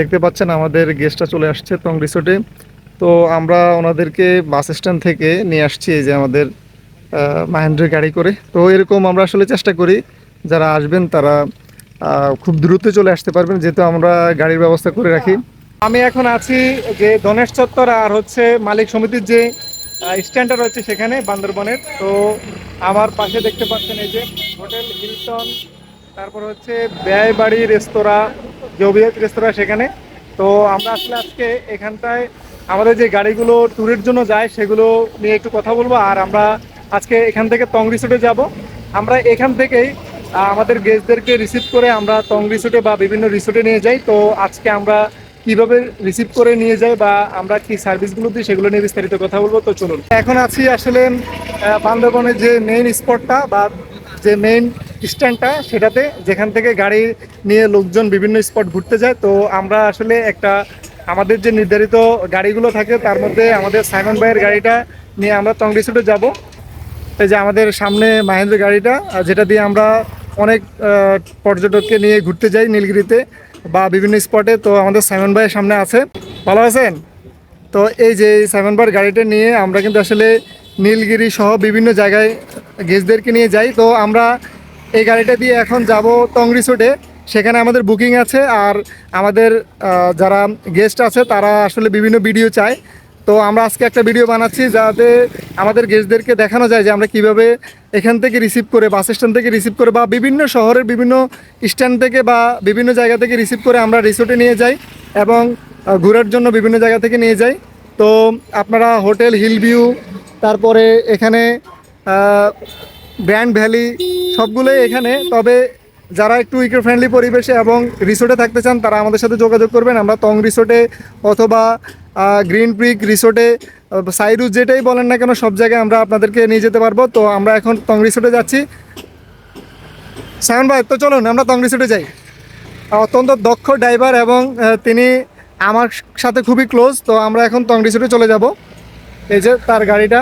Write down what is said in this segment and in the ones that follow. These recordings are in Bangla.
দেখতে পাচ্ছেন আমাদের গেস্টটা চলে আসছে টং রিসোর্টে। তো আমরা ওনাদেরকে বাস স্ট্যান্ড থেকে নিয়ে আসছি এই যে আমাদের মাহেন্দ্রের গাড়ি করে। তো এরকম আমরা আসলে চেষ্টা করি, যারা আসবেন তারা খুব দ্রুত চলে আসতে পারবেন, যেহেতু আমরা গাড়ির ব্যবস্থা করে রাখি। আমি এখন আছি যে ধনেশ চত্বর আর হচ্ছে মালিক সমিতির যে স্ট্যান্ডটা রয়েছে সেখানে বান্দরবনের। তো আমার পাশে দেখতে পাচ্ছেন এই যে হোটেল হিলটন তারপর হচ্ছে ব্যয়বাড়ি রেস্তোরাঁ, যে অভিজাত রেস্তোরাঁ সেখানে। তো আমরা আসলে আজকে এখানটায় আমাদের যে গাড়িগুলো ট্যুরের জন্য যায় সেগুলো নিয়ে একটু কথা বলব, আর আমরা আজকে এখান থেকে টং রিসোর্টে যাব। আমরা এখান থেকেই আমাদের গেস্টদেরকে রিসিভ করে আমরা টং রিসোর্টে বা বিভিন্ন রিসোর্টে নিয়ে যাই। তো আজকে আমরা কীভাবে রিসিভ করে নিয়ে যাই বা আমরা কি সার্ভিসগুলো দিই সেগুলো নিয়ে বিস্তারিত কথা বলব। তো চলুন। এখন আছি আসলে বান্দরবনের যে মেইন স্পটটা বা যে মেইন স্ট্যান্ডটা সেটাতে যেখান থেকে গাড়ি নিয়ে লোকজন বিভিন্ন স্পট ঘুরতে যায়। তো আমরা আসলে একটা আমাদের যে নির্ধারিত গাড়িগুলো থাকে, তার মধ্যে আমাদের সাইমন ভাইয়ের গাড়িটা নিয়ে আমরা টং রিসোর্টে যাব। এই যে আমাদের সামনে মাহেন্দ্র গাড়িটা যেটা দিয়ে আমরা অনেক পর্যটককে নিয়ে ঘুরতে যাই নীলগিরিতে বা বিভিন্ন স্পটে। তো আমাদের সাইমন ভাইয়ের সামনে আছে। ভালো আছেন? তো এই যে সাইমন ভাইয়ের গাড়িটা নিয়ে আমরা কিন্তু আসলে নীলগিরি সহ বিভিন্ন জায়গায় গেস্টদেরকে নিয়ে যাই। তো আমরা এই গাড়িটা দিয়ে এখন যাব টং রিসোর্টে সেখানে আমাদের বুকিং আছে আর আমাদের যারা গেস্ট আছে তারা আসলে বিভিন্ন ভিডিও চায়। তো আমরা আজকে একটা ভিডিও বানাচ্ছি যাতে আমাদের গেস্টদেরকে দেখানো যায় যে আমরা কীভাবে এখান থেকে রিসিভ করে বাস স্ট্যান্ড থেকে রিসিভ করে বা বিভিন্ন শহরের বিভিন্ন স্ট্যান্ড থেকে বা বিভিন্ন জায়গা থেকে রিসিভ করে আমরা রিসোর্টে নিয়ে যাই এবং ঘোরার জন্য বিভিন্ন জায়গা থেকে নিয়ে যাই। তো আপনারা হোটেল হিল ভিউ তারপরে এখানে ব্র্যান্ড ভ্যালি সবগুলোই এখানে। তবে যারা একটু ইকো ফ্রেন্ডলি পরিবেশে এবং রিসোর্টে থাকতে চান, তারা আমাদের সাথে যোগাযোগ করবেন। আমরা টং রিসোর্টে অথবা গ্রিন প্রিক রিসোর্টে সাইরুজ যেটাই বলেন না কেন, সব জায়গায় আমরা আপনাদেরকে নিয়ে যেতে পারব। তো আমরা এখন টং রিসোর্টে যাচ্ছি। সায়ন ভাই, তো চলুন, আমরা টং রিসোর্টে যাই। অত্যন্ত দক্ষ ড্রাইভার এবং তিনি আমার সাথে খুবই ক্লোজ তো আমরা এখন টং রিসোর্টে চলে যাব। এই যে তার গাড়িটা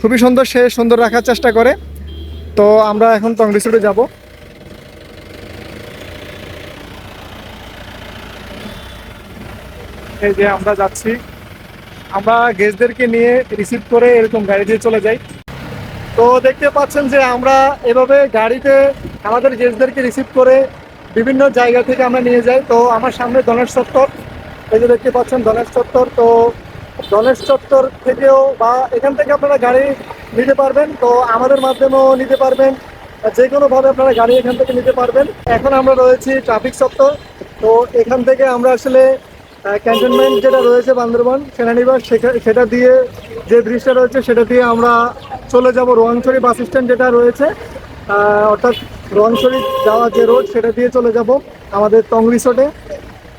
খুবই সুন্দর, সে সুন্দর রাখার চেষ্টা করে। তো আমরা এখন টং রিসোর্টে যাব। এই যে আমরা যাচ্ছি। আমরা গেস্টদেরকে নিয়ে রিসিভ করে এরকম গাড়ি দিয়ে চলে যাই। তো দেখতে পাচ্ছেন যে আমরা এভাবে গাড়িতে আমাদের গেস্টদেরকে রিসিভ করে বিভিন্ন জায়গা থেকে আমরা নিয়ে যাই। তো আমার সামনে গণেশ চত্বর। এই যে দেখতে পাচ্ছেন গণেশ চত্বর। তো গণেশ চত্বর থেকেও বা এখান থেকে আপনারা গাড়ি নিতে পারবেন। তো আমাদের মাধ্যমেও নিতে পারবেন। যে কোনোভাবে আপনারা গাড়ি এখান থেকে নিতে পারবেন। এখন আমরা রয়েছি ট্রাফিক চত্বর। তো এখান থেকে আমরা আসলে ক্যান্টনমেন্ট যেটা রয়েছে বান্দরবান, সেনানিবাস সেটা দিয়ে যে ব্রিজটা রয়েছে, সেটা দিয়ে আমরা চলে যাব রোয়াংছড়ি বাস স্ট্যান্ড যেটা রয়েছে। অর্থাৎ রোয়াংছড়ি যাওয়া যে রোড, সেটা দিয়ে চলে যাব আমাদের টং রিসোর্টে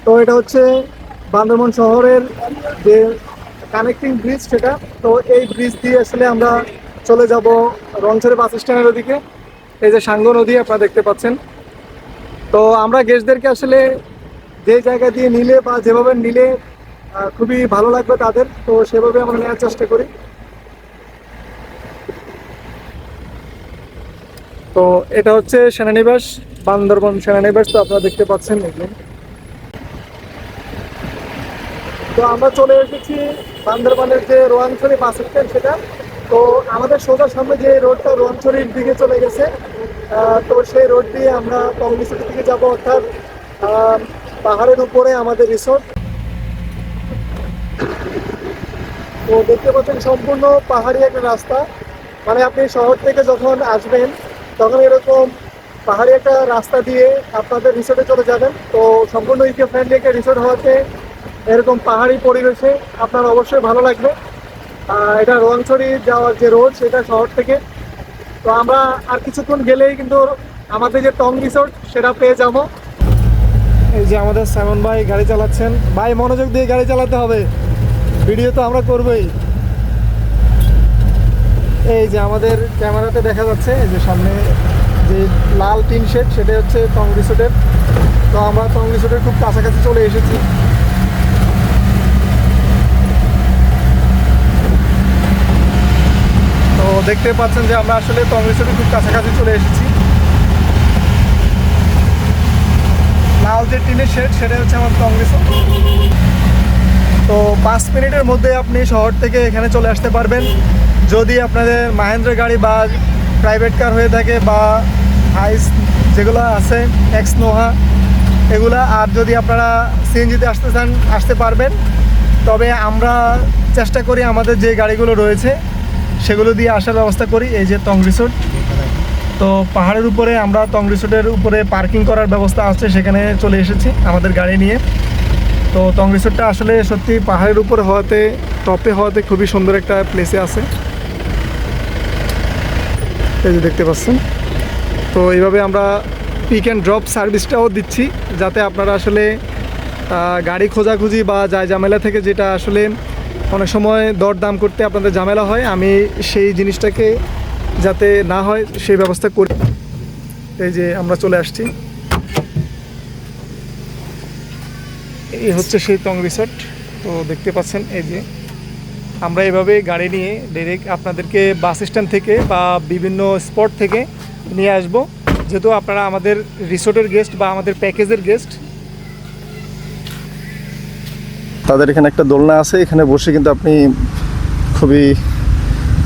তো এটা হচ্ছে বান্দরবান শহরের যে কানেক্টিং ব্রিজ সেটা। তো এই ব্রিজ দিয়ে আসলে আমরা চলে যাব রংছড়ি বাস স্ট্যান্ডের ওদিকে। এই যে সাঙ্গ নদী আপনারা দেখতে পাচ্ছেন। তো আমরা গেস্টদেরকে আসলে যে জায়গা দিয়ে নিলে বা যেভাবে নিলে খুবই ভালো লাগবে তাদের। তো সেভাবে আমরা নেওয়ার চেষ্টা করি। তো এটা হচ্ছে সেনানিবাস, বান্দরবন সেনানিবাস। তো আপনারা দেখতে পাচ্ছেন এখানে তো আমরা চলে এসেছি বান্দরবানের যে রোয়াংছড়ি বাস স্ট্যান্ড সেটা। তো আমাদের সোজা সামনে যে রোডটা রোয়াংছড়ির দিকে চলে গেছে তো সেই রোড দিয়ে আমরা কংগ্রেসের দিকে যাব, অর্থাৎ পাহাড়ের উপরে আমাদের রিসোর্ট। তো দেখতে পাচ্ছেন সম্পূর্ণ পাহাড়ি একটা রাস্তা। মানে আপনি শহর থেকে যখন আসবেন, তখন এরকম পাহাড়ি একটা রাস্তা দিয়ে আপনাদের রিসোর্টে চলে যাবেন। তো সম্পূর্ণ ইকো ফ্রেন্ডলি একটা রিসোর্ট হওয়াতে এরকম পাহাড়ি পরিবেশে আপনার অবশ্যই ভালো লাগবে। এটা রোয়াংছড়ি যাওয়ার যে রোড, সেটা শহর থেকে। তো আমরা আর কিছুক্ষণ গেলেই কিন্তু আমাদের যে টং রিসোর্ট, সেটা পেয়ে যাব। এই যে আমাদের সামন ভাই গাড়ি চালাচ্ছেন। ভাই, মনোযোগ দিয়ে গাড়ি চালাতে হবে। ভিডিও তো আমরা করবই। এই যে আমাদের ক্যামেরাতে দেখা যাচ্ছে, এই যে সামনে যে লাল টিন শেড সেটা হচ্ছে টং রিসোর্টের। তো আমরা টং রিসোর্টের খুব কাছাকাছি চলে এসেছি। দেখতে পাচ্ছেন যে আমরা আসলে টং খুব কাছাকাছি চলে এসেছি। লাল যে টিনের শেড সেটা হচ্ছে আমার টং তো পাঁচ মিনিটের মধ্যে আপনি শহর থেকে এখানে চলে আসতে পারবেন। যদি আপনাদের মাহেন্দ্র গাড়ি বা প্রাইভেট কার হয়ে থাকে বা হাইস যেগুলো আছে, এক্স নোহা, এগুলা, আর যদি আপনারা সিএনজিতে আসতে চান, আসতে পারবেন। তবে আমরা চেষ্টা করি আমাদের যে গাড়িগুলো রয়েছে সেগুলো দিয়ে আসার ব্যবস্থা করি, এই যে টং রিসোর্ট। তো পাহাড়ের উপরে আমরা টং রিসোর্টের উপরে পার্কিং করার ব্যবস্থা আছে, সেখানে চলে এসেছি আমাদের গাড়ি নিয়ে। তো টং রিসোর্টটা আসলে সত্যি পাহাড়ের উপরে হওয়াতে, টপে হওয়াতে খুবই সুন্দর একটা প্লেসে আছে। এই যে দেখতে পাচ্ছেন। তো এইভাবে আমরা পিক অ্যান্ড ড্রপ সার্ভিসটাও দিচ্ছি, যাতে আপনারা আসলে গাড়ি খোঁজাখুঁজি বা যায় ঝামেলা থেকে যেটা আসলে অনেক সময় দর দাম করতে আপনাদের ঝামেলা হয়, আমি সেই জিনিসটাকে যাতে না হয় সেই ব্যবস্থা করি। এই যে আমরা চলে আসছি। এই হচ্ছে সেই টং রিসর্ট, তো দেখতে পাচ্ছেন এই যে। আমরা এভাবে গাড়ি নিয়ে ডাইরেক্ট আপনাদেরকে বাস স্ট্যান্ড থেকে বা বিভিন্ন স্পট থেকে নিয়ে আসব। যেহেতু আপনারা আমাদের রিসোর্টের গেস্ট বা আমাদের প্যাকেজের গেস্ট তাদের এখানে একটা দোলনা আছে, এখানে বসে কিন্তু আপনি খুবই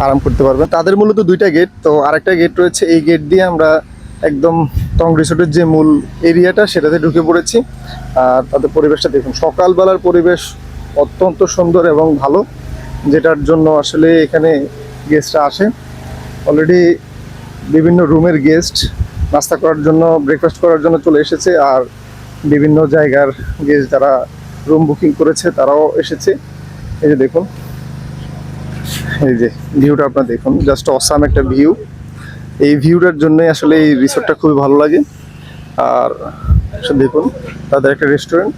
আরাম করতে পারবেন। তাদের মূলত দুইটা গেট তো আরেকটা গেট রয়েছে, এই গেট দিয়ে আমরা একদম টং রিসোর্টের যে মূল এরিয়াটা, সেটাতে ঢুকে পড়েছি। আর তাদের পরিবেশটা দেখুন, সকালবেলার পরিবেশ অত্যন্ত সুন্দর এবং ভালো, যেটার জন্য আসলে এখানে গেস্টরা আসে। অলরেডি বিভিন্ন রুমের গেস্ট নাস্তা করার জন্য ব্রেকফাস্ট করার জন্য চলে এসেছে, আর বিভিন্ন জায়গার গেস্ট যারা রুম বুকিং করেছে, তারাও এসেছে। এই যে দেখুন, এই যে ভিউটা আপনার দেখুন জাস্ট অসাম একটা ভিউ এই ভিউটার জন্যই আসলে এই রিসোর্টটা খুবই ভালো লাগে। আর দেখুন, তাদের একটা রেস্টুরেন্ট